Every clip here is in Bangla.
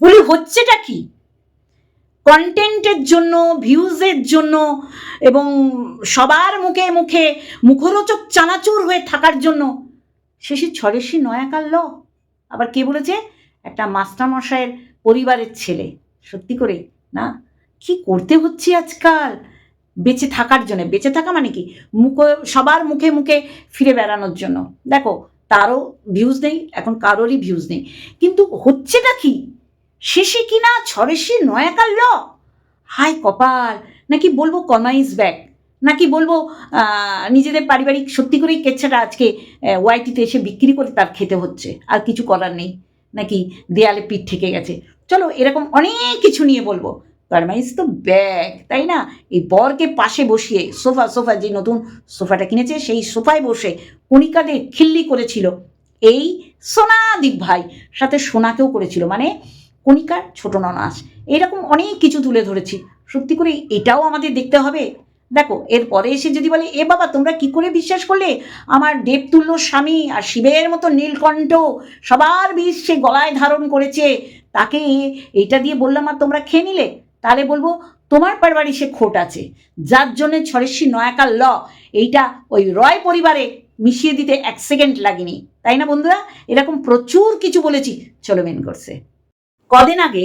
বলি হচ্ছেটা কি? কন্টেন্টের জন্য ভিউজের জন্য এবং সবার মুখে মুখে মুখরোচক চানাচুর হয়ে থাকার জন্য শেষে ছড়েসি নয়াকাল ল। আবার কে বলেছে? একটা মাস্টারমশাইয়ের পরিবারের ছেলে। সত্যি করে, না? কি করতে হচ্ছে আজকাল? বেঁচে থাকার জন্য। বেঁচে থাকা মানে কি? মুখ, সবার মুখে মুখে ফিরে বেড়ানোর জন্য। দেখো, তারও ভিউজ নেই, এখন কারোরই ভিউজ নেই। কিন্তু হচ্ছেটা কি? শেষে কিনা না ছড়েসি নয়াকাল ল? হাই কপাল, নাকি বলব কমাইজ ব্যাক? নাকি বলব নিজেদের পারিবারিক, সত্যি করেই কেচ্ছাটা আজকে ওয়াইটিতে এসে বিক্রি করে তার খেতে হচ্ছে। আর কিছু করার নেই। নাকি দেয়ালে পিঠ ঠেকে গেছে। চলো এরকম অনেক কিছু নিয়ে বলব। কারমাইজ তো ব্যাগ তাই না? এই বরকে পাশে বসিয়ে, সোফা সোফা, যে নতুন সোফাটা কিনেছে, সেই সোফায় বসে কণিকাদের খিল্লি করেছিল এই সোনাদীপ ভাই সাথে সোনাকেও করেছিল। মানে কণিকার ছোট ননাস। এরকম অনেক কিছু তুলে ধরেছি। সত্যি করে এটাও আমাদের দেখতে হবে। দেখো, এরপরে এসে যদি বলে, এ বাবা, তোমরা কি করে বিশ্বাস করলে? আমার দেবতুল্য স্বামী আর শিবের মতো নীলকণ্ঠ সবার বিষ সে গলায় ধারণ করেছে। তাকে এইটা দিয়ে বললাম, আর তোমরা খেয়ে নিলে? তাহলে বলব, তোমার পারবারই সে খোট আছে। যার জন্যে ছড়েশ্বরী নয়াকার ল, এইটা ওই রয় পরিবারে মিশিয়ে দিতে এক সেকেন্ড লাগেনি। তাই না বন্ধুরা? এরকম প্রচুর কিছু বলেছি। চলো মেন করছে কদিন আগে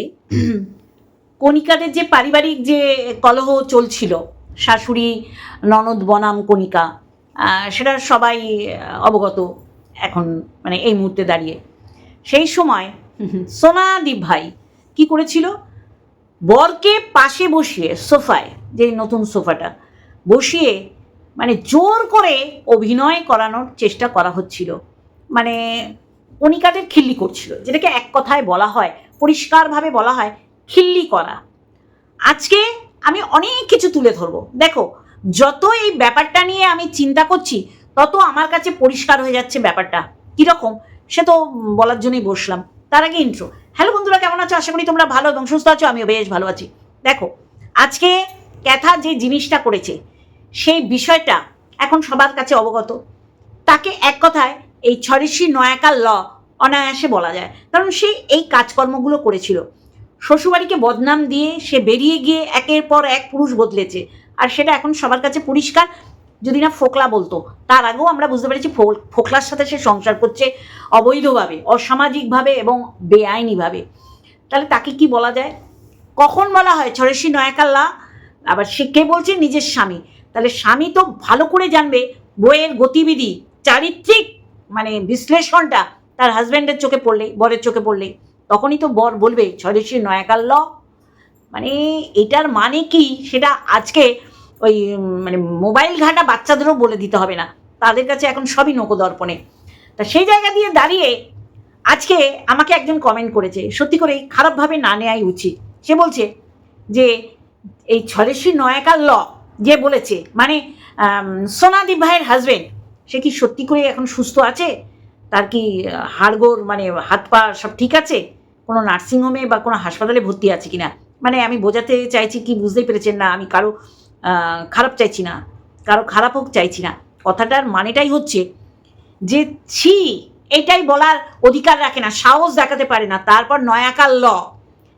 কণিকাদের যে পারিবারিক যে কলহ চলছিল, শাশুড়ি, ননদ, বনাম, কণিকা সেটা সবাই অবগত এখন মানে এই মুহূর্তে দাঁড়িয়ে। সেই সময় সোনাদীপ ভাই কি করেছিল? বরকে পাশে বসিয়ে, সোফায়, যে নতুন সোফাটা, বসিয়ে মানে জোর করে অভিনয় করানোর চেষ্টা করা হচ্ছিল। মানে কণিকাদের খিল্লি করছিল, যেটাকে এক কথায় বলা হয় পরিষ্কারভাবে বলা হয় খিল্লি করা। আজকে আমি অনেক কিছু তুলে ধরবো। দেখো, যত এই ব্যাপারটা নিয়ে আমি চিন্তা করছি, তত আমার কাছে পরিষ্কার হয়ে যাচ্ছে ব্যাপারটা। কীরকম? সে তো বলার জন্যই বসলাম। তার আগে ইন্ট্রো হ্যালো বন্ধুরা, কেমন আছো? আশা করি তোমরা ভালো এবং সুস্থ আছো, আমিও বেশ ভালো আছি। দেখো, আজকে ক্যাথা যে জিনিসটা করেছে, সেই বিষয়টা এখন সবার কাছে অবগত। তাকে এক কথায় এই ছড়িশি নয়াকার ল অনায়াসে বলা যায়। কারণ সে এই কাজকর্মগুলো করেছিল। শ্বশুরবাড়িকে বদনাম দিয়ে সে বেরিয়ে গিয়ে একের পর এক পুরুষ বদলেছে। আর সেটা এখন সবার কাছে পরিষ্কার। যদি না ফোকলা বলতো, তার আগেও আমরা বুঝতে পেরেছি ফোকলার সাথে সে সংসার করছে অবৈধভাবে, অসামাজিকভাবে এবং বেআইনিভাবে। তাহলে তাকে কি বলা যায়? কখন বলা হয়? ছড়েশি নয়াকাল্লা? আবার সে কে বলছে? নিজের স্বামী। তাহলে স্বামী তো ভালো করে জানবে বইয়ের গতিবিধি, চারিত্রিক মানে বিশ্লেষণটা তার হাজব্যান্ডের চোখে পড়লেই, বরের চোখে পড়লেই। তখনই তো বর বলবে ছড়েশি ল। মানে এটার মানে কি? সেটা আজকে ওই মানে মোবাইল ঘাটা বাচ্চাদেরও বলে দিতে হবে না। তাদের কাছে এখন সবই নকদর্পণে। তা সেই জায়গা দিয়ে দাঁড়িয়ে আজকে আমাকে একজন কমেন্ট করেছে, সত্যি করেই খারাপভাবে না নেওয়াই উচিত। সে বলছে যে, এই ছলেশ্বরী নয়াকার ল। যে বলেছে মানে সোনাদীপ ভাইয়ের হাজবেন্ড সে কি সত্যি করে এখন সুস্থ আছে? তার কি, হাড়গোড় মানে হাত পা সব ঠিক আছে? কোনো নার্সিংহোমে বা কোনো হাসপাতালে ভর্তি আছে কিনা? মানে আমি বোঝাতে চাইছি কি বুঝতেই পেরেছেন না, আমি কারও খারাপ চাইছি না, কারও খারাপ হোক চাইছি না। কথাটার মানেটাই হচ্ছে যে, ছি, এটাই বলার অধিকার রাখে না, সাহস দেখাতে পারে না, তারপর নয়াকার ল।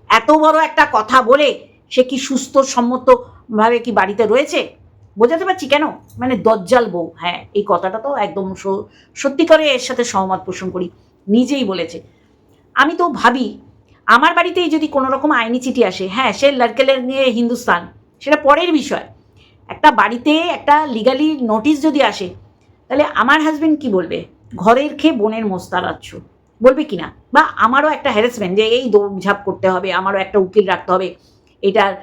এত বড় একটা কথা বলে সে কি সুস্থ সম্মতভাবে কি বাড়িতে রয়েছে? বোঝাতে পারছি কেন? মানে দজ্জাল বউ। হ্যাঁ এই কথাটা তো একদম সত্যিকারে এর সাথে সহমত পোষণ করি। নিজেই বলেছে। আমি তো ভাবি, আমার বাড়িতেই যদি কোনো রকম আইনি চিঠি আসে হ্যাঁ সে লড়কেলের নিয়ে হিন্দুস্তান, সেটা পরের বিষয়। একটা বাড়িতে একটা লিগালি নোটিশ যদি আসে, তাহলে আমার হাজব্যান্ড কি বলবে? ঘরের খেয়ে বোনের মোস্তারাচ্ছ বলবে কি না? বা আমারও একটা হ্যারাসমেন্ট যে এই দৌড়ঝাঁপ করতে হবে, আমারও একটা উকিল রাখতে হবে, এটার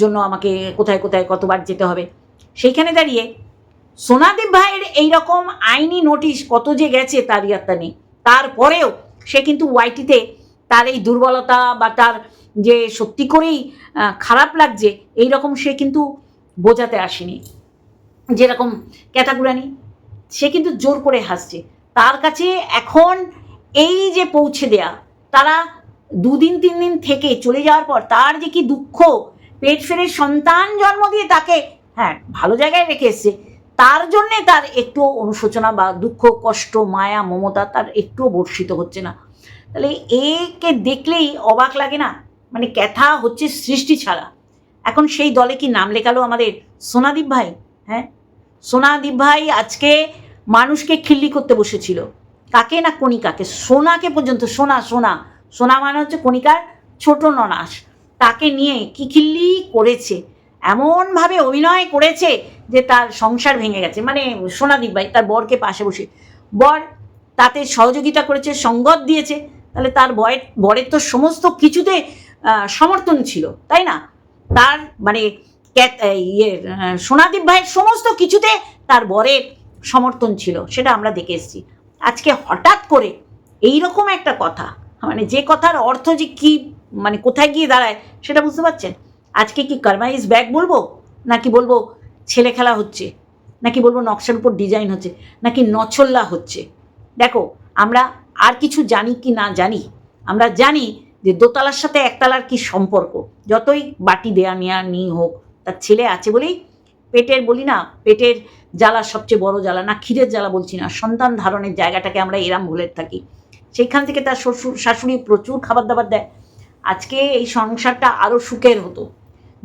জন্য আমাকে কোথায় কোথায় কতবার যেতে হবে। সেইখানে দাঁড়িয়ে সোনাদেব ভাইয়ের এইরকম আইনি নোটিশ কত যে গেছে তার ইয়াত্তা নেই তারপরেও সে কিন্তু ওয়াইটিতে তার এই দুর্বলতা বা তার যে সত্যি করেই খারাপ লাগছে এই রকম সে কিন্তু বোঝাতে আসেনি। যেরকম ক্যাটাগুরানি, সে কিন্তু জোর করে হাসছে। তার কাছে এখন এই যে পৌঁছে দেয়া, তারা দুদিন, তিন দিন থেকে চলে যাওয়ার পর তার যে কি দুঃখ, পেট ফেরে সন্তান জন্ম দিয়ে তাকে হ্যাঁ ভালো জায়গায় রেখে এসছে। তার জন্যে তার একটু অনুশোচনা বা দুঃখ, কষ্ট, মায়া, মমতা তার একটুও বর্ষিত হচ্ছে না। তাহলে একে দেখলেই অবাক লাগে না? মানে ক্যাথা হচ্ছে সৃষ্টি ছাড়া। এখন সেই দলে কি নাম লেখালো আমাদের সোনাদীপ ভাই? হ্যাঁ সোনাদীপ ভাই আজকে মানুষকে খিল্লি করতে বসেছিল। কাকে না কণিকাকে? সোনাকে পর্যন্ত, সোনা সোনা। সোনা মানে হচ্ছে কণিকার ছোট ননাস। তাকে নিয়ে কি খিল্লি করেছে? এমনভাবে অভিনয় করেছে যে তার সংসার ভেঙে গেছে। মানে সোনাদীপ ভাই তার বরকে পাশে বসে বর তাতে সহযোগিতা করেছে সঙ্গত দিয়েছে তাহলে তার বয়ের বরের তো সমস্ত কিছুতে সমর্থন ছিল তাই না? তার মানে আহ, সোনাদীপ ভাইয়ের সমস্ত কিছুতে তার বরের সমর্থন ছিল সেটা আমরা দেখে এসেছি। আজকে হঠাৎ করে এই রকম একটা কথা মানে যে কথার অর্থ যে কি মানে কোথায় গিয়ে দাঁড়ায় সেটা বুঝতে পারছেন? আজকে কি কারমাইজ ব্যাগ বলব? নাকি বলব ছেলে খেলা হচ্ছে? নাকি বলব নকশার উপর ডিজাইন হচ্ছে? নাকি নছল্লা হচ্ছে? দেখো, আমরা আর কিছু জানি কি না জানি, আমরা জানি যে দোতলার সাথে একতলার কি সম্পর্ক। যতই বাটি দেয়া নেয়া নি হোক, তার ছেলে আছে বলেই পেটের বলি না, পেটের জ্বালা সবচেয়ে বড় জ্বালা, না ক্ষীরের জ্বালা বলছি না, সন্তান ধারণের জায়গাটাকে আমরা এরাম ভুলে থাকি। সেইখান থেকে তার শ্বশুর শাশুড়ি প্রচুর খাবার দাবার দেয়। আজকে এই সংসারটা আরও সুখের হতো।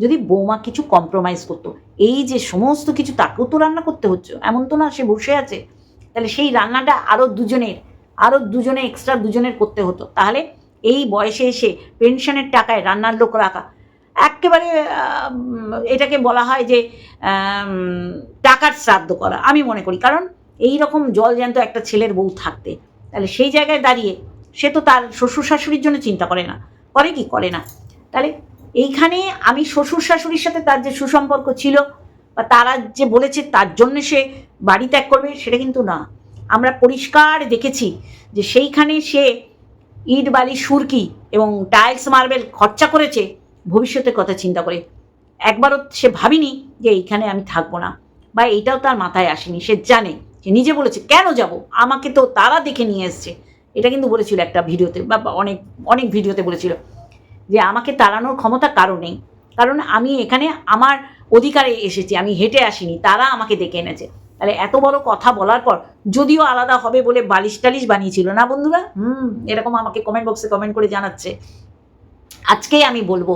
যদি বৌমা কিছু কম্প্রোমাইজ করতো, এই যে সমস্ত কিছু তাকেও তো রান্না করতে হচ্ছে, এমন তো না সে বসে আছে, তাহলে সেই রান্নাটা আরও দুজনের আরও দুজনে এক্সট্রা দুজনের করতে হতো। তাহলে এই বয়সে এসে পেনশনের টাকায় রান্নার লোক রাখা, একেবারে এটাকে বলা হয় যে টাকার শ্রাদ্ধ করা, আমি মনে করি। কারণ এই রকম জল জ্যান্ত একটা ছেলের বউ থাকতে, তাহলে সেই জায়গায় দাঁড়িয়ে সে তো তার শ্বশুর শাশুড়ির জন্য চিন্তা করে না, করে কি? করে না। তাহলে এইখানে আমি শ্বশুর শাশুড়ির সাথে তার যে সুসম্পর্ক ছিল বা তারা যে বলেছে তার জন্য সে বাড়ি ত্যাগ করবে, সেটা কিন্তু না। আমরা পরিষ্কার দেখেছি যে সেইখানে সে ইট, বালি, সুরকি এবং টাইলস, মার্বেল খরচা করেছে, ভবিষ্যতের কথা চিন্তা করে। একবারও সে ভাবিনি যে এইখানে আমি থাকব না বা এইটাও তার মাথায় আসেনি। সে জানে, সে নিজে বলেছে, কেন যাব? আমাকে তো তারা দেখে নিয়ে এসছে। এটা কিন্তু বলেছিল একটা ভিডিওতে বা বা অনেক অনেক ভিডিওতে বলেছিল। যে আমাকে তাড়ানোর ক্ষমতা কারও নেই। কারণ আমি এখানে আমার অধিকারে এসেছি, আমি হেঁটে আসিনি, তারা আমাকে ডেকে এনেছে। তাহলে এত বড় কথা বলার পর যদিও আলাদা হবে বলে বালিশ টালিশ বানিয়েছিল, না বন্ধুরা? হুম, এরকম আমাকে কমেন্ট বক্সে কমেন্ট করে জানাচ্ছে। আজকেই আমি বলব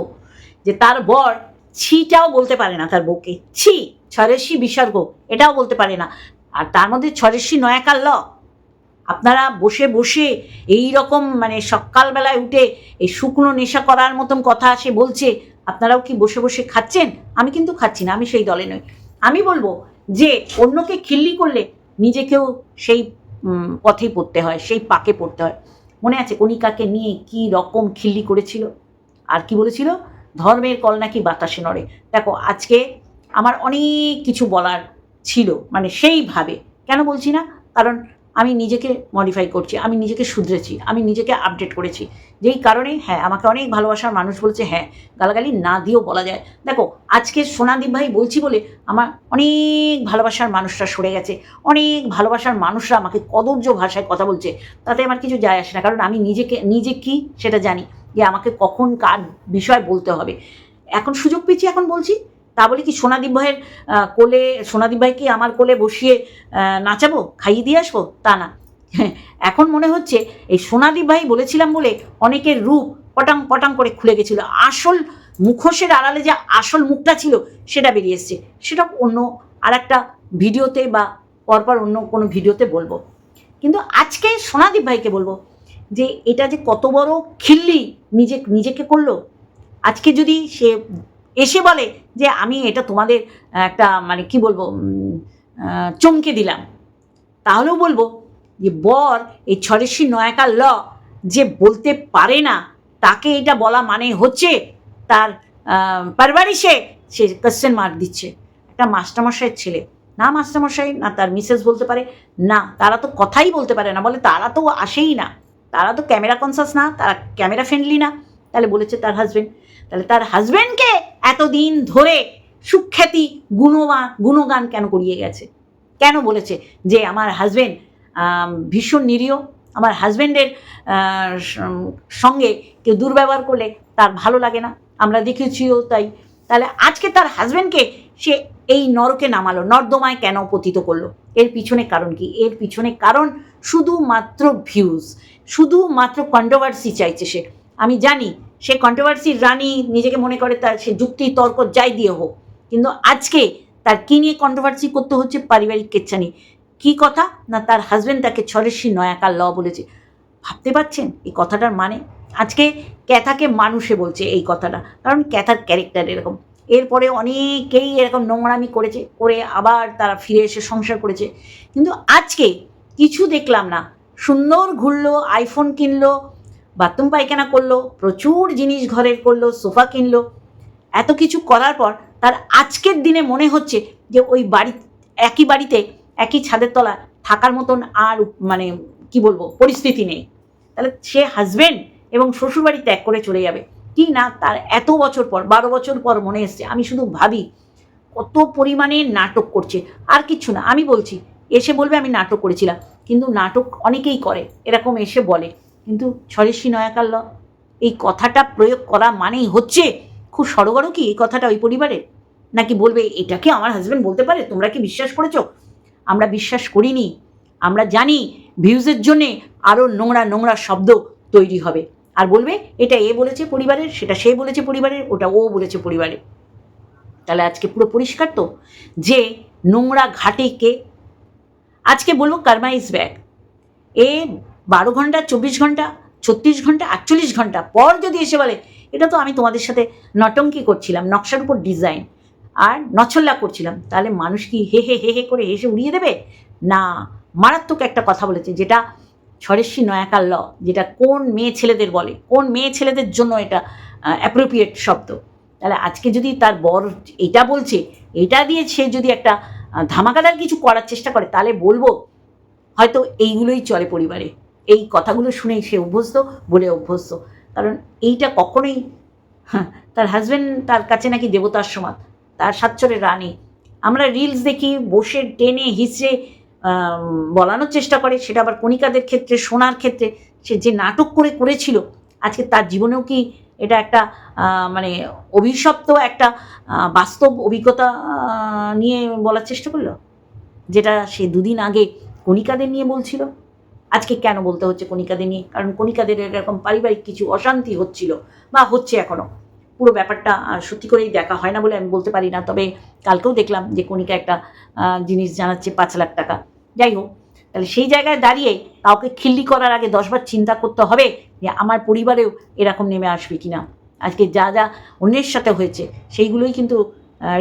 যে তার বর ছিটাও বলতে পারে না তার বউকে। ছি, ছরেশি বিসর্গ, এটাও বলতে পারে না। আর তার মধ্যে ছরেশি নয়াকার ল। আপনারা বসে বসে এই রকম মানে সকালবেলায় উঠে এই শুকনো নেশা করার মতন কথা সে বলছে, আপনারাও কি বসে বসে খাচ্ছেন? আমি কিন্তু খাচ্ছি না, আমি সেই দলে নই। আমি বলব যে অন্যকে খিল্লি করলে নিজেকেও সেই পথেই পড়তে হয়, সেই পাকে পড়তে হয়। মনে আছে কণিকাকে নিয়ে কি রকম খিল্লি করেছিল? আর কি বলেছিল? ধর্মের কল নাকি বাতাসে নড়ে। দেখো, আজকে আমার অনেক কিছু বলার ছিল মানে সেইভাবে। কেন বলছি না? কারণ আমি নিজেকে মডিফাই করছি, আমি নিজেকে শুধরেছি, আমি নিজেকে আপডেট করেছি। যেই কারণে হ্যাঁ আমাকে অনেক ভালোবাসার মানুষ বলছে হ্যাঁ গালাগালি না দিয়েও বলা যায়। দেখো, আজকে সোনাদীপ ভাই বলছি বলে আমার অনেক ভালোবাসার মানুষরা সরে গেছে, অনেক ভালোবাসার মানুষরা আমাকে কদর্য ভাষায় কথা বলছে, তাতে আমার কিছু যায় আসে না, কারণ আমি নিজেকে, নিজে কি সেটা জানি যে আমাকে কখন কার বিষয় বলতে হবে। এখন সুযোগ পেয়েছি, এখন বলছি তা বলে কি, সোনাদীপ ভাইয়ের কোলে, সোনাদীপ ভাইকে আমার কোলে বসিয়ে নাচাবো? খাইয়ে দিয়ে আসব? তা না। এখন মনে হচ্ছে এই সোনাদীপ ভাই বলেছিলাম বলে অনেকের রূপ পটাং পটাং করে খুলে গেছিল। আসল মুখোশের আড়ালে যে আসল মুখটা ছিল, সেটা বেরিয়ে এসছে। সেটা অন্য আর একটা ভিডিওতে বা পরপর অন্য কোনো ভিডিওতে বলব। কিন্তু আজকে সোনাদীপ ভাইকে বলব যে, এটা যে কত বড় খিল্লি নিজে, নিজেকে করল, আজকে যদি সে এসে বলে যে আমি এটা তোমাদের, একটা মানে কি বলব চমকে দিলাম। তাহলেও বলব যে, বর, এই ছরেশি নয়াকার ল, যে বলতে পারে না, তাকে এটা বলা মানে হচ্ছে তার পারবারিশে সে কোশ্চেন মার্ক দিচ্ছে। একটা মাস্টারমশাইয়ের ছেলে। না মাস্টারমশাই, না তার মিসেস বলতে পারে, না, তারা তো কথাই বলতে পারে না। বলে তারা তো আসেই না। তারা তো ক্যামেরা কনসাস না, তারা ক্যামেরা ফ্রেন্ডলি না। তাহলে বলেছে তার হাজবেন্ড তাহলে তার হাজবেন্ডকে এতদিন ধরে সুখ্যাতি গুণমা গুণগান কেন করিয়ে গেছে? কেন বলেছে যে আমার হাজবেন্ড ভীষণ নিরীহ? আমার হাজবেন্ডের সঙ্গে কেউ দুর্ব্যবহার করলে তার ভালো লাগে না? আমরা দেখেছিও তাই। তাহলে আজকে তার হাজবেন্ডকে সে এই নরকে নামালো, নর্দমায় কেন পতিত করল? এর পিছনে কারণ কি? এর পিছনে কারণ শুধুমাত্র ভিউজ শুধুমাত্র কন্ট্রোভার্সি চাইছে সে। আমি জানি সে কন্ট্রোভার্সির রানী নিজেকে মনে করে তার সে যুক্তি, তর্ক যাই দিয়ে হোক। কিন্তু আজকে তার কী নিয়ে কন্ট্রোভার্সি করতে হচ্ছে পারিবারিক কেচ্ছা নিয়ে কী কথা? না তার হাজব্যান্ড তাকে ছরেশ্বরী নয়াকার ল বলেছে। ভাবতে পারছেন এই কথাটার মানে? আজকে ক্যাথাকে মানুষে বলছে এই কথাটা। কারণ ক্যাথার ক্যারেক্টার এরকম। এরপরে অনেকেই এরকম নোংরামি করেছে, করে আবার তারা ফিরে এসে সংসার করেছে। কিন্তু আজকে কিছু দেখলাম না। সুন্দর ঘুরলো আইফোন কিনলো বাথরুম পায়খানা করল, প্রচুর জিনিস ঘরের করল, সোফা কিনলো। এত কিছু করার পর তার আজকের দিনে মনে হচ্ছে যে ওই বাড়ি, একই বাড়িতে, একই ছাদের তলা থাকার মতন আর মানে কি বলব, পরিস্থিতি নেই। তাহলে সে হাজবেন্ড এবং শ্বশুরবাড়ি ত্যাগ করে চলে যাবে। কি না তার এত বছর পর, বারো বছর পর মনে এসছে, আমি শুধু ভাবি কত পরিমাণে নাটক করছে। আর কিচ্ছু না, আমি বলছি, এসে বলবে আমি নাটক করেছিলাম, কিন্তু নাটক অনেকেই করে, এরকম এসে বলে। কিন্তু ছরেশ্বরী নয়াকাল্য এই কথাটা প্রয়োগ করা মানেই হচ্ছে খুব সড়গড় কি এই কথাটা ওই পরিবারে নাকি বলবে, এটা কি আমার হাজব্যান্ড বলতে পারে? তোমরা কি বিশ্বাস করেছ? আমরা বিশ্বাস করিনি। আমরা জানি ভিউজের জন্যে আরও নোংরা নোংরা শব্দ তৈরি হবে। আর বলবে, এটা এ বলেছে পরিবারের, সেটা সে বলেছে পরিবারের, ওটা ও বলেছে পরিবারের। তাহলে আজকে পুরো পরিষ্কার তো? যে নোংরা ঘাটে কে আজকে বলব কার্মা ইজ ব্যাক এ বারো ঘণ্টা, চব্বিশ ঘণ্টা, ছত্রিশ ঘণ্টা, আটচল্লিশ ঘণ্টা পর যদি এসে বলে, এটা তো আমি তোমাদের সাথে নটঙ্কি করছিলাম, নকশার উপর ডিজাইন আর নছল্লা করছিলাম, তাহলে মানুষ কি হে হে হে হে করে হেসে উড়িয়ে দেবে? না, মারাত্মক একটা কথা বলেছে, যেটা ছরেশ্বরী নয়াকার ল, যেটা কোন মেয়ে ছেলেদের বলে, কোন মেয়ে ছেলেদের জন্য এটা অ্যাপ্রোপ্রিয়েট শব্দ। তাহলে আজকে যদি তার বর এটা বলছে, এটা দিয়ে সে যদি একটা ধামাকাদার কিছু করার চেষ্টা করে, তাহলে বলব, হয়তো এইগুলোই চলে পরিবারে। এই কথাগুলো শুনেই সে অভ্যস্ত বলে অভ্যস্ত। কারণ এইটা কখনোই হ্যাঁ, তার হাজব্যান্ড তার কাছে নাকি দেবতার সমান তার সাচ্চরের রানী। আমরা রিলস দেখি বসে টেনে আম, বলানোর চেষ্টা করে সেটা আবার কণিকাদের ক্ষেত্রে সোনার ক্ষেত্রে। সে যে নাটক করে করেছিল আজকে তার জীবনেও কি এটা একটা মানে অভিশপ্ত একটা বাস্তব অভিজ্ঞতা নিয়ে বলার চেষ্টা করল? যেটা সে দুদিন আগে কণিকাদের নিয়ে বলছিল। আজকে কেন বলতে হচ্ছে কণিকাদের নিয়ে? কারণ কণিকাদের এরকম পারিবারিক কিছু অশান্তি হচ্ছিল বা হচ্ছে এখনও পুরো ব্যাপারটা সত্যি করেই দেখা হয় না বলে আমি বলতে পারি না। তবে কালকেও দেখলাম যে কণিকা একটা জিনিস জানাচ্ছে পাঁচ লাখ টাকা। যাই হোক, তাহলে সেই জায়গায় দাঁড়িয়ে কাউকে খিল্লি করার আগে দশবার চিন্তা করতে হবে যে আমার পরিবারেও এরকম নেমে আসবে কি না আজকে যা যা অন্যের সাথে হয়েছে, সেইগুলোই কিন্তু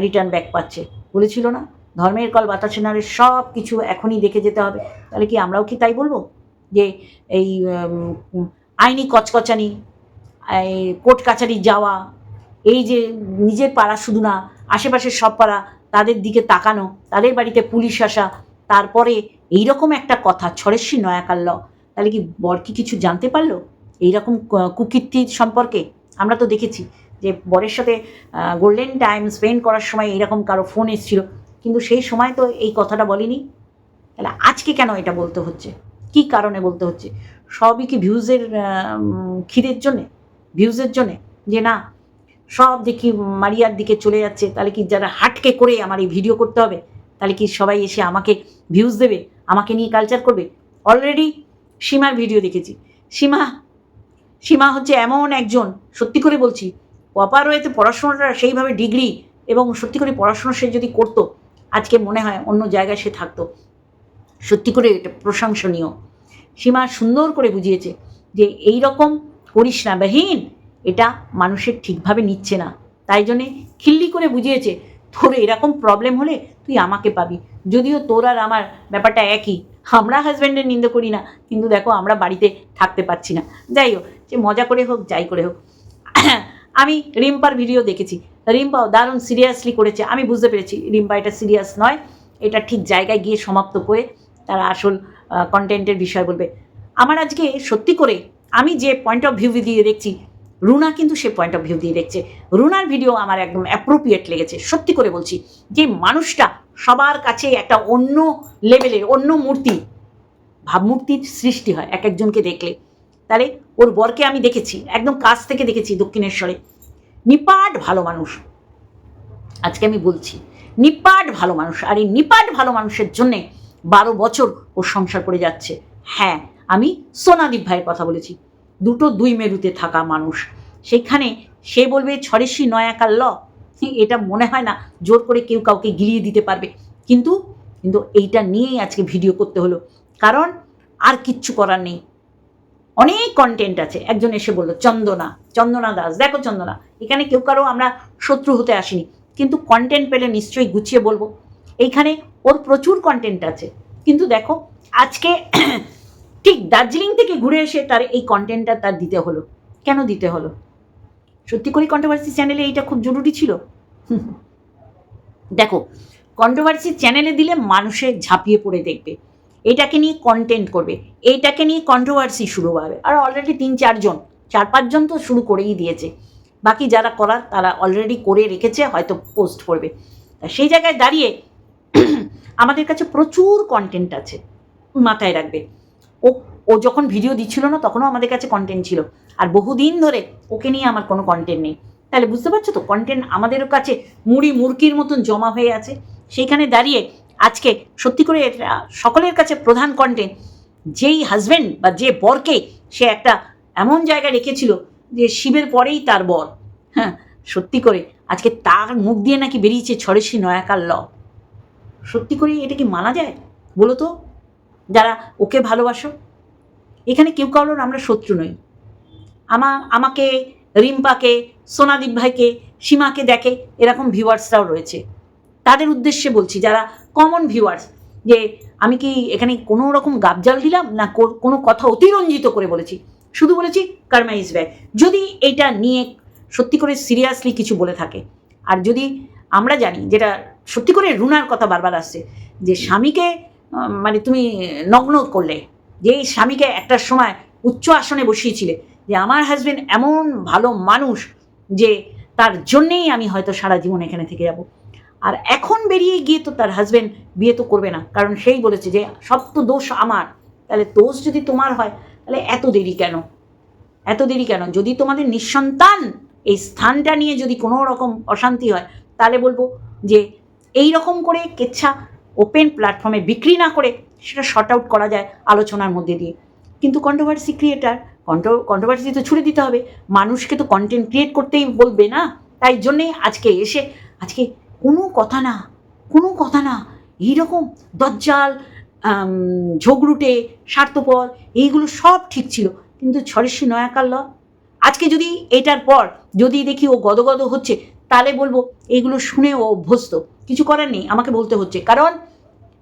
রিটার্ন ব্যাক পাচ্ছে। বলেছিল না? ধর্মের কল বাতাসে নারে সব কিছু এখনই দেখে যেতে হবে। তাহলে কি আমরাও কি তাই বলব? যে এই আইনি কচকচানি, এই কোর্ট কাছারি যাওয়া, এই যে নিজের পাড়া শুধু না, আশেপাশের সব পাড়া তাদের দিকে তাকানো, তাদের বাড়িতে পুলিশ আসা, তারপরে এইরকম একটা কথা ছড়েশ্বরী নয়াকাল্য তাহলে কি বর কি কিছু জানতে পারল এইরকম ক- কুকীর্তির সম্পর্কে? আমরা তো দেখেছি যে বরের সাথে গোল্ডেন টাইম স্পেন্ড করার সময় এইরকম কারও ফোন এসেছিল, কিন্তু সেই সময় তো এই কথাটা বলিনি। তাহলে আজকে কেন এটা বলতে হচ্ছে? কি কারণে বলতে হচ্ছে? সবই কি ভিউজের খিদের জন্যে? ভিউজের জন্যে? যে না, সব দেখি মারিয়ার দিকে চলে যাচ্ছে, তাহলে কি যারা হাটকে করে আমার এই ভিডিও করতে হবে? তাহলে কি সবাই এসে আমাকে ভিউজ দেবে? আমাকে নিয়ে কালচার করবে? অলরেডি সীমার ভিডিও দেখেছি। সীমা সীমা হচ্ছে এমন একজন, সত্যি করে বলছি প্রপার ওয়েতে পড়াশোনাটা সেইভাবে ডিগ্রি এবং সত্যি করে পড়াশোনা সে যদি করতো, আজকে মনে হয় অন্য জায়গায় সে থাকতো। সত্যি করে এটা প্রশংসনীয়। সীমা সুন্দর করে বুঝিয়েছে যে এই রকম করিস না বাহীন, এটা মানুষের ঠিকভাবে নিচ্ছে না। তাই জন্যে খিল্লি করে বুঝিয়েছে, তোর এরকম প্রবলেম হলে তুই আমাকে পাবি। যদিও তোর আর আমার ব্যাপারটা একই। আমরা হাজব্যান্ডের নিন্দে করি না, কিন্তু দেখো আমরা বাড়িতে থাকতে পারছি না। যাই হোক যে মজা করে হোক, যাই করে হোক। আমি রিম্পার ভিডিও দেখেছি। রিম্পাও দারুণ সিরিয়াসলি করেছে। আমি বুঝতে পেরেছি রিম্পা এটা সিরিয়াস নয়। এটা ঠিক জায়গায় গিয়ে সমাপ্ত করে তারা আসল কন্টেন্টের বিষয় বলবে। আমার আজকে সত্যি করে আমি যে পয়েন্ট অফ ভিউ দিয়ে দেখছি, রুনা কিন্তু সে পয়েন্ট অফ ভিউ দিয়ে দেখছে। রুনার ভিডিও আমার একদম অ্যাপ্রোপ্রিয়েট লেগেছে। সত্যি করে বলছি, যে মানুষটা সবার কাছে একটা অন্য লেভেলের অন্য মূর্তি, ভাবমূর্তির সৃষ্টি হয় এক একজনকে দেখলে। তাহলে ওর বরকে আমি দেখেছি, একদম কাছ থেকে দেখেছি দক্ষিণেশ্বরে। নিপাট ভালো মানুষ। আজকে আমি বলছি, নিপাট ভালো মানুষ। আর এই নিপাট ভালো মানুষের জন্যে বারো বছর ও সংসার করে যাচ্ছে। হ্যাঁ আমি সোনাদীপ ভাইয়ের কথা বলেছি। দুটো দুই মেরুতে থাকা মানুষ। সেখানে সে বলবে ছড়েশি নয়াকার ল। এটা মনে হয় না জোর করে কেউ কাউকে গিলিয়ে দিতে পারবে। কিন্তু কিন্তু এইটা নিয়েই আজকে ভিডিও করতে হলো। কারণ আর কিচ্ছু করার নেই। অনেক কন্টেন্ট আছে। একজন এসে বলল, চন্দনা চন্দনা দাস, দেখো চন্দনা, এখানে কেউ কারও আমরা শত্রু হতে আসিনি। কিন্তু কন্টেন্ট পেলে নিশ্চয়ই গুছিয়ে বলব। এইখানে ওর প্রচুর কন্টেন্ট আছে। কিন্তু দেখো, আজকে ঠিক দার্জিলিং থেকে ঘুরে এসে তার এই কন্টেন্টটা তার দিতে হলো। কেন দিতে হলো? সত্যি করে কন্ট্রোভার্সি চ্যানেলে এইটা খুব জরুরি ছিল। দেখো কন্ট্রোভার্সি চ্যানেলে দিলে মানুষে ঝাঁপিয়ে পড়ে দেখবে। এটাকে নিয়ে কন্টেন্ট করবে। এইটাকে নিয়ে কন্ট্রোভার্সি শুরু হবে। আর অলরেডি তিন চারজন চার পাঁচজন তো শুরু করেই দিয়েছে। বাকি যারা করার, তারা অলরেডি করে রেখেছে, হয়তো পোস্ট করবে। সেই জায়গায় দাঁড়িয়ে আমাদের কাছে প্রচুর কন্টেন্ট আছে, মাথায় রাখবে। ও ও যখন ভিডিও দিচ্ছিল না, তখনও আমাদের কাছে কন্টেন্ট ছিল। আর বহুদিন ধরে ওকে নিয়ে আমার কোনো কন্টেন্ট নেই। তাহলে বুঝতে পারছ তো কন্টেন্ট আমাদের কাছে মুড়ি মুরকির মতন জমা হয়ে আছে। সেইখানে দাঁড়িয়ে আজকে সত্যি করে সকলের কাছে প্রধান কন্টেন্ট যেই হাজবেন্ড বা যে বরকে সে একটা এমন জায়গায় রেখেছিল যে শিবের পরেই তার বর। হ্যাঁ সত্যি করে আজকে তার মুখ দিয়ে নাকি বেরিয়েছে ছড়েশি নয়াকার ল সত্যি করে এটা কি মানা যায়? বলো তো। যারা ওকে ভালোবাসো। এখানে কেউ কারোর আমরা শত্রু নই। আমা, আমাকে, রিম্পাকে, সোনাদীপ ভাইকে, সীমাকে দেখে এরকম ভিউয়ার্সরাও রয়েছে। তাদের উদ্দেশ্যে বলছি, যারা কমন ভিউয়ার্স যে আমি কি এখানে কোনো রকম গাবজাল দিলাম না কোনো কথা অতিরঞ্জিত করে বলেছি? শুধু বলেছি, কার্মা ইজ ব্যাক। যদি এটা নিয়ে সত্যি করে সিরিয়াসলি কিছু বলে থাকে, আর যদি আমরা জানি যেটা সত্যি করে রুনার কথা বারবার আসছে যে স্বামীকে মানে তুমি নগ্ন করলে, যে এই স্বামীকে একটা সময় উচ্চ আসনে বসিয়েছিলে, যে আমার হাজবেন্ড এমন ভালো মানুষ যে তার জন্যেই আমি হয়তো সারা জীবন এখানে থেকে যাব। আর এখন বেরিয়ে গিয়ে তো তার হাজবেন্ড বিয়ে তো করবে না, কারণ সেই বলেছে যে সব তো দোষ আমার, তাহলে দোষ যদি তোমার হয়, তাহলে এত দেরি কেন? এত দেরি কেন? যদি তোমাদের নিঃসন্তান এই স্থানটা নিয়ে যদি কোনো রকম অশান্তি হয়, তাহলে বলব যে এই রকম করে কেচ্ছা ওপেন প্ল্যাটফর্মে বিক্রি না করে সেটা শর্ট আউট করা যায় আলোচনার মধ্যে দিয়ে। কিন্তু কন্ট্রোভার্সি ক্রিয়েটার কন্ট্রো কন্ট্রোভার্সি তো ছুড়ে দিতে হবে, মানুষকে তো কন্টেন্ট ক্রিয়েট করতেই বলবে না। তাই জন্যেই আজকে এসে, আজকে কোনো কথা না, কোনো কথা না, এইরকম দজ্জাল ঝগড়ুটে, স্বার্থপর, এইগুলো সব ঠিক ছিল। কিন্তু ছড়েশি নয়াকার ল, আজকে যদি এটার পর যদি দেখি ও গদগদ হচ্ছে তাহলে বলব এইগুলো শুনে ও অভ্যস্ত। কিছু করার নেই, আমাকে বলতে হচ্ছে। কারণ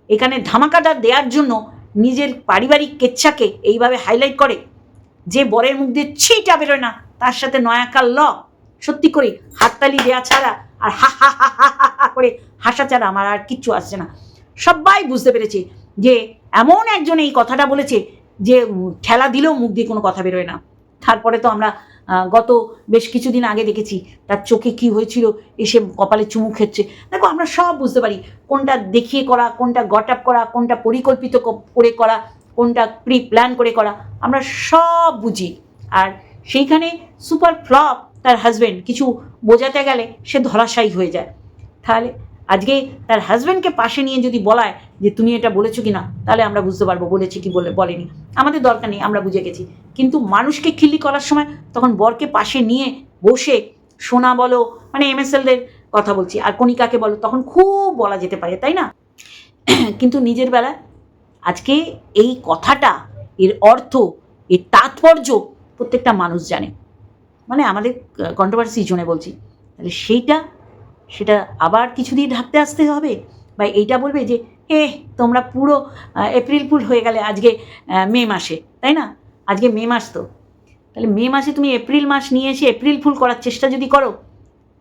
এখানে ধামাকাটা দেওয়ার জন্য নিজের পারিবারিক কেচ্ছাকে এইভাবে হাইলাইট করে যে বরের মুখ দিয়ে ছিটা বেরোয় না, তার সাথে নয়াকার ল। সত্যি করে হাততালি দেওয়া ছাড়া আর হা হা হা হা হা হা করে হাসা ছাড়া আমার আর কিচ্ছু আসছে না। সবাই বুঝতে পেরেছে যে এমন একজন এই কথাটা বলেছে যে ঠেলা দিলেও মুখ দিয়ে কোনো কথা বেরোয় না। তারপরে তো আমরা গত বেশ কিছুদিন আগে দেখেছি তার চোখে কি হয়েছিল, এসে কপালে চুমু খেচ্ছে। দেখো, আমরা সব বুঝতে পারি কোনটা দেখিয়ে করা, কোনটা গট আপ করা, কোনটা পরিকল্পিত করে করা, কোনটা প্রি প্ল্যান করে করা, আমরা সব বুঝি। আর সেইখানে সুপার ফ্লপ তার হাজব্যান্ড কিছু বোঝাতে গেলে সে ধরাশায়ী হয়ে যায়। তাহলে আজকে তার হাজব্যান্ডকে পাশে নিয়ে যদি বলায় যে তুমি এটা বলেছ কি না তাহলে আমরা বুঝতে পারব, বলেছি কি বলে, বলেনি। আমাদের দরকার নেই, আমরা বুঝে গেছি। কিন্তু মানুষকে খিল্লি করার সময় তখন বরকে পাশে নিয়ে বসে সোনা বলো মানে এমএসএলদের কথা বলছি, আর কণিকাকে বলো, তখন খুব বলা যেতে পারে, তাই না? কিন্তু নিজের বেলায় আজকে এই কথাটা, এর অর্থ, এর তাৎপর্য প্রত্যেকটা মানুষ জানে। মানে আমাদের কন্ট্রোভার্সি জন্য বলছি। তাহলে সেইটা সেটা আবার কিছু দিয়ে ঢাকতে আসতে হবে। বা এইটা বলবে যে এ তোমরা পুরো এপ্রিল ফুল হয়ে গেলে আজকে মে মাসে, তাই না? আজকে মে মাস তো। তাহলে মে মাসে তুমি এপ্রিল মাস নিয়ে এসে এপ্রিল ফুল করার চেষ্টা যদি করো,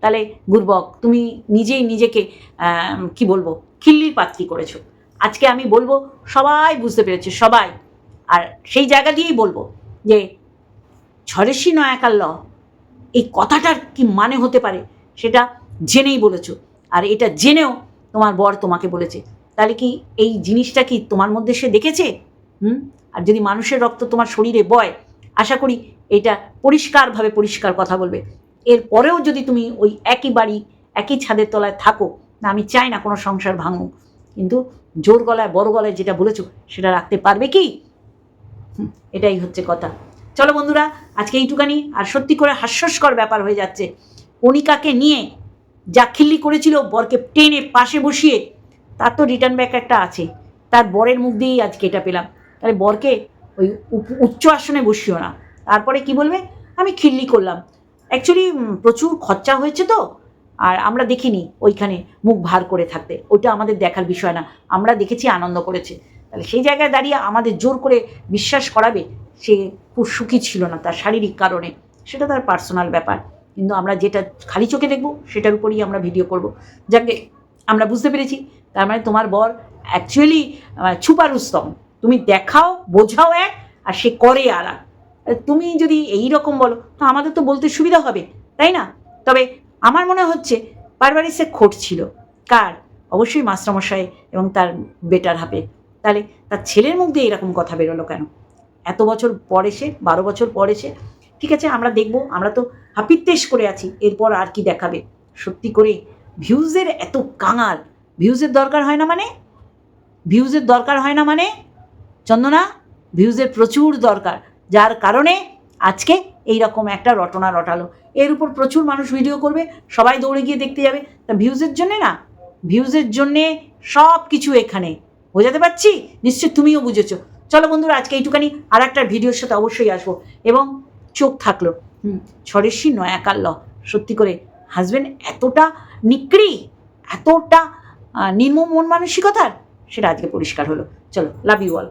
তাহলে গুরবক তুমি নিজেই নিজেকে কি বলব, খিল্লির পাত্রী করেছ। আজকে আমি বলব, সবাই বুঝতে পেরেছে, সবাই। আর সেই জায়গা দিয়েই বলব যে ঝড়েসি নয়াকার ল এই কথাটার কি মানে হতে পারে? সেটা জেনেই বলেছ। আর এটা জেনেও তোমার বর তোমাকে বলেছে। তাহলে কি এই জিনিসটা কি তোমার মধ্যে সে দেখেছে? হুম? আর যদি মানুষের রক্ত তোমার শরীরে বয়, আশা করি এটা পরিষ্কারভাবে পরিষ্কার কথা বলবে। এরপরেও যদি তুমি ওই একই বাড়ি, একই ছাদের তলায় থাকো, না আমি চাই না কোনো সংসার ভাঙুক। কিন্তু জোর গলায়, বড় গলায় যেটা বলেছ, সেটা রাখতে পারবে কি? এটাই হচ্ছে কথা। চলো বন্ধুরা, আজকে এইটুকানি, আর সত্যি করে হাস্যস্কর ব্যাপার হয়ে যাচ্ছে। কণিকাকে নিয়ে যা খিল্লি করেছিল বরকে টেনে পাশে বসিয়ে, তার তো রিটার্ন ব্যাক একটা আছে। তার বরের মুখ দিয়েই আজকে এটা পেলাম। তাহলে বরকে ওই উচ্চ আসনে বসিও না। তারপরে কি বলবে? আমি খিল্লি করলাম। অ্যাকচুয়ালি প্রচুর খরচা হয়েছে তো। আর আমরা দেখিনি ওইখানে মুখ ভার করে থাকতে। ওইটা আমাদের দেখার বিষয় না। আমরা দেখেছি আনন্দ করেছে। তাহলে সেই জায়গায় দাঁড়িয়ে আমাদের জোর করে বিশ্বাস করাবে, সে খুব সুখী ছিল না তার শারীরিক কারণে। সেটা তার পার্সোনাল ব্যাপার। কিন্তু আমরা যেটা খালি চোখে দেখব সেটার উপরই আমরা ভিডিও করব। যাকে আমরা বুঝতে পেরেছি, তার মানে তোমার বর অ্যাকচুয়ালি ছুপা রুস্তম তুমি দেখাও, বোঝাও এক, আর সে করে আর তুমি যদি এই রকম বলো, তো আমাদের তো বলতে সুবিধা হবে, তাই না? তবে আমার মনে হচ্ছে বারবারই সে খোট ছিল। কার? অবশ্যই মাস্টারমশাই এবং তার বেটার হাবে তাহলে তার ছেলের মুখ দিয়ে এরকম কথা বেরোলো কেন? এত বছর পর এসে, বারো বছর পর এসে ঠিক আছে, আমরা দেখব, আমরা তো হাপিত্তেশ করে আছি, এরপর আর কি দেখাবে। সত্যি করে ভিউজের এত কাঙাল ভিউজের দরকার হয় না মানে? ভিউজের দরকার হয় না মানে? চন্দনা ভিউজের প্রচুর দরকার, যার কারণে আজকে এই রকম একটা রটনা রটালো। এর উপর প্রচুর মানুষ ভিডিও করবে, সবাই দৌড়ে গিয়ে দেখতে যাবে। তা ভিউজের জন্যে না ভিউজের জন্যে সব কিছু এখানে। বোঝাতে পারছি? নিশ্চয় তুমিও বুঝেছ। চলো বন্ধুরা, আজকে এইটুখানি আর একটা ভিডিওর সাথে অবশ্যই আসব। এবং চোখ থাকল। হুম নয়াকার ল সত্যি করে হাজব্যান্ড এতটা নিকড়ি, এতটা নির্মম মন মানসিকতার, সেটা আজকে পরিষ্কার হলো। চলো লাভ ইউ অল